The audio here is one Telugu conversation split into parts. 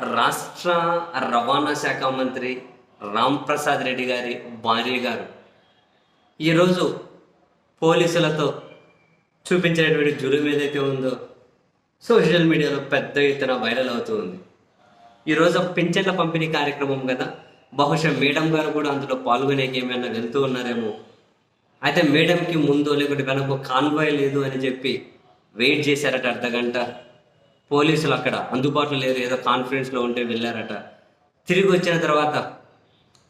రాష్ట్ర రవాణా శాఖ మంత్రి రామ్ ప్రసాద్ రెడ్డి గారి భార్య గారు ఈరోజు పోలీసులతో చూపించినటువంటి జులుం ఏదైతే ఉందో సోషల్ మీడియాలో పెద్ద ఎత్తున వైరల్ అవుతూ ఉంది. ఈరోజు పింఛన్ల పంపిణీ కార్యక్రమం కదా. బహుశా మేడం గారు కూడా అందులో పాల్గొనేకి ఏమైనా వెళ్తూ ఉన్నారేమో. అయితే మేడంకి ముందు లేకుంటే వెనక కాన్వాయ్ లేదు అని చెప్పి వెయిట్ చేశారట అర్ధ గంట పోలీసులు అక్కడ అందుబాటులో లేరు ఏదో కాన్ఫరెన్స్లో ఉంటే వెళ్ళారట. తిరిగి వచ్చిన తర్వాత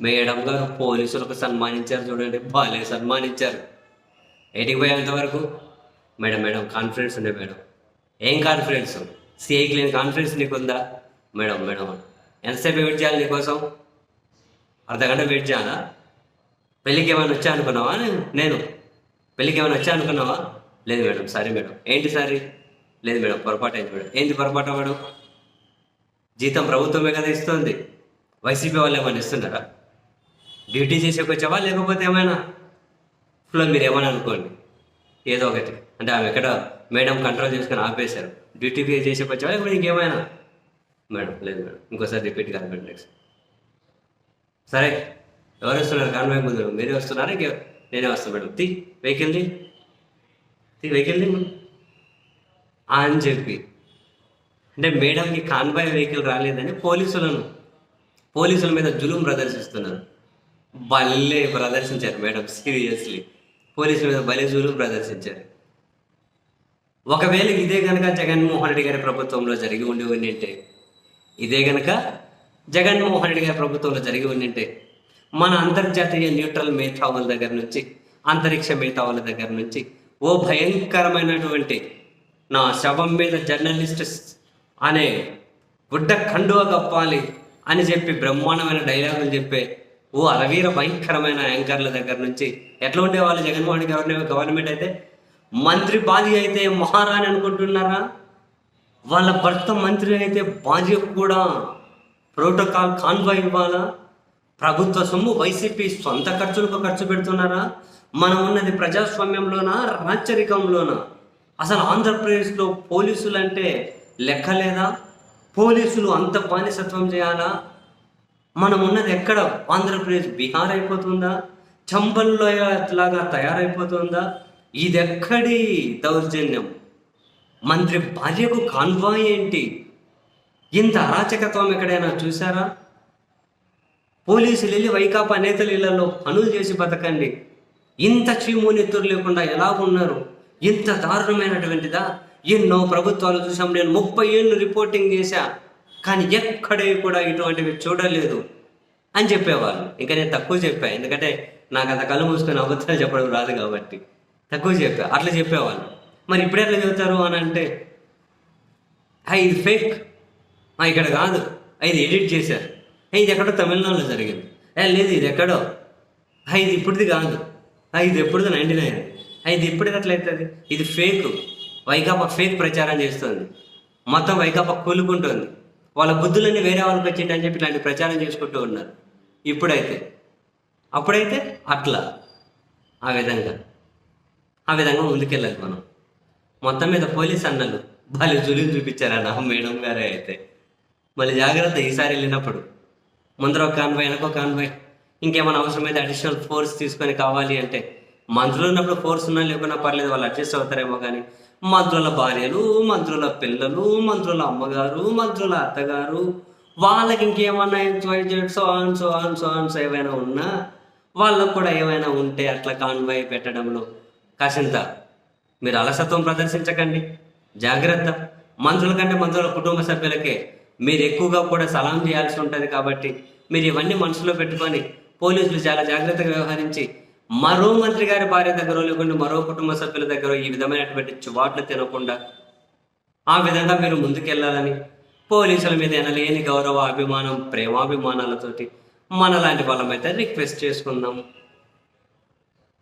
మేడం గారు పోలీసులకు సన్మానించారు చూడండి. బాలే సన్మానించారు. ఎయిటికి పోయేంతవరకు మేడం మేడం కాన్ఫరెన్స్ ఉండే మేడం. ఏం కాన్ఫరెన్స్ సిఐకి లేని కాన్ఫరెన్స్ నీకు ఉందా? Madam madam. ఎంతసేపు వెయిట్ చేయాలి నీకోసం అర్ధగంట వెయిట్ చేయాలా? పెళ్ళికి ఏమైనా వచ్చా అనుకున్నావా నేను నేను పెళ్ళికి ఏమైనా వచ్చా అనుకున్నావా లేదు మేడం సారీ మేడం. ఏంటి సారీ? లేదు మేడం పొరపాటు అయింది మేడం. ఏంటి పొరపాటు మేడం? జీతం ప్రభుత్వమే కదా ఇస్తుంది. వైసీపీ వాళ్ళు ఏమైనా ఇస్తున్నారా? డ్యూటీ చేసేకొచ్చావా లేకపోతే ఏమైనా? ఫ్లో మీరు ఏమైనా అనుకోండి. ఏదో ఒకటి. అంటే ఆమె ఎక్కడ మేడం కంట్రోల్ చేసుకొని ఆపేశారు. డ్యూటీ పే వచ్చావా? లేకపోతే ఇంకేమైనా? మేడం లేదు మేడం. ఇంకోసారి రిపీట్ కాదు నెక్స్ట్. సరే ఎవరు వస్తున్నారు? కాన్వాయ్ ముందు. మీరే వస్తున్నారా? ఇంకే నేనే వస్తాను మేడం. తీ వెహికల్ని తీ వెహికల్ది అని చెప్పి. అంటే మేడంకి కాన్వాయ్ వెహికల్ రాలేదని పోలీసులను పోలీసుల మీద జులుం ప్రదర్శిస్తున్నారు. భలే ప్రదర్శించారు మేడం సీరియస్లీ. పోలీసుల మీద భలే జులుం ప్రదర్శించారు. ఒకవేళ ఇదే కనుక జగన్మోహన్ రెడ్డి గారి ప్రభుత్వంలో జరిగి ఉండి ఉండింటే ఇదే కనుక జగన్మోహన్ రెడ్డి గారి ప్రభుత్వంలో జరిగి ఉండింటే మన అంతర్జాతీయ న్యూట్రల్ మేధావుల దగ్గర నుంచి అంతరిక్ష మేధావుల దగ్గర నుంచి ఓ భయంకరమైనటువంటి నా శవం మీద జర్నలిస్ట్ అనే గుడ్డ కండువ కప్పాలి అని చెప్పి బ్రహ్మాండమైన డైలాగులు చెప్పే ఓ అరవీర భయంకరమైన యాంకర్ల దగ్గర నుంచి ఎట్లా ఉండేవాళ్ళు జగన్మోహన్ గవర్నమెంట్ గవర్నమెంట్ అయితే? మంత్రి బాధి అయితే మహారాణి అనుకుంటున్నారా? వాళ్ళ భర్త మంత్రి అయితే బాధ్యత కూడా ప్రోటోకాల్ కాన్వాయ్ ఇవ్వాలా? ప్రభుత్వ సొమ్ము వైసీపీ సొంత ఖర్చులకు ఖర్చు పెడుతున్నారా? మనం ఉన్నది ప్రజాస్వామ్యంలోనా? రాచరికంలోనా? అసలు ఆంధ్రప్రదేశ్లో పోలీసులు అంటే లెక్కలేదా? పోలీసులు అంత బానిసత్వం చేయాలా? మనం ఉన్నది ఎక్కడ? ఆంధ్రప్రదేశ్ బీహార్ అయిపోతుందా? చంబల్లో లాగా తయారైపోతుందా? ఇదెక్కడి దౌర్జన్యం? మంత్రి భార్యకు కాన్వాయ్ ఏంటి? ఇంత అరాచకత్వం ఎక్కడైనా చూసారా పోలీసులు వెళ్ళి వైకాపా నేతలు ఇళ్ళలో పనులు చేసి బతకండి. ఇంత చీమూనెత్తురు లేకుండా ఎలా ఉన్నారు? ఇంత దారుణమైనటువంటిదా? ఎన్నో ప్రభుత్వాలు చూసాం నేను ముప్పై ఏళ్ళు రిపోర్టింగ్ చేశా. కానీ ఎక్కడే కూడా ఇటువంటివి చూడలేదు అని చెప్పేవాళ్ళు. ఇంకా నేను తక్కువ చెప్పాను ఎందుకంటే నాకు అంత కళ్ళు మూసుకొని అబద్ధాలు చెప్పడం రాదు కాబట్టి. తక్కువ చెప్పా. అట్లా చెప్పేవాళ్ళు. మరి ఇప్పుడు ఎట్లా చెబుతారు అని అంటే హై ఇది ఫేక్ ఇక్కడ కాదు. ఇది ఎడిట్ చేశారు. ఇది ఎక్కడో తమిళనాడులో జరిగింది. "ఏ, లేదు ఇది ఎక్కడో. ఇది ఇప్పుడుది కాదు. ఇది ఎప్పుడుది నైంటీ నైన్. ఇది ఇప్పుడుది ఎట్లయితుంది ఇది ఫేక్ వైకాపా ఫేక్ ప్రచారం చేస్తుంది. మొత్తం వైకాపా కూలుకుంటుంది. వాళ్ళ బుద్ధులన్నీ వేరే వాళ్ళకి వచ్చింది అని చెప్పి ఇలాంటి ప్రచారం చేసుకుంటూ ఉన్నారు. ఇప్పుడైతే? అప్పుడైతే అట్లా. ఆ విధంగా. ఆ విధంగా ముందుకెళ్ళాలి మనం. మొత్తం మీద పోలీస్ అన్నలు వాళ్ళు చూపించారు చూపించారన్న మేడం గారే అయితే. మళ్ళీ జాగ్రత్త ఈసారి వెళ్ళినప్పుడు. ముందర ఒక కాన్వాయ్ వెనక ఒక కాన్వాయ్ ఇంకేమైనా అవసరమైతే అడిషనల్ ఫోర్స్ తీసుకొని కావాలి అంటే మంత్రులు ఉన్నప్పుడు ఫోర్స్ ఉన్నా లేకున్నా పర్లేదు వాళ్ళు అడ్జస్ట్ అవుతారేమో కానీ మంత్రుల భార్యలు మంత్రుల పిల్లలు మంత్రుల అమ్మగారు మంత్రుల అత్తగారు వాళ్ళకి ఇంకేమన్నా so on so on so Ann's ఏమైనా ఉన్నా వాళ్ళకు కూడా ఏమైనా ఉంటే అట్లా కాన్వాయ్ పెట్టడంలో కాసింత మీరు అలసత్వం ప్రదర్శించకండి. జాగ్రత్త. మంత్రుల కంటే మంత్రుల కుటుంబ సభ్యులకే మీరు ఎక్కువగా కూడా సలాం చేయాల్సి ఉంటుంది కాబట్టి మీరు ఇవన్నీ మనసులో పెట్టుకొని పోలీసులు చాలా జాగ్రత్తగా వ్యవహరించి మరో మంత్రి గారి భార్య దగ్గర లేకుండా మరో కుటుంబ సభ్యుల దగ్గర ఈ విధమైనటువంటి చువాట్లు తినకుండా ఆ విధంగా మీరు ముందుకెళ్ళాలని పోలీసుల మీద ఎనలేని గౌరవ అభిమానం ప్రేమాభిమానాలతోటి మనలాంటి వాళ్ళమైతే రిక్వెస్ట్ చేసుకుందాం.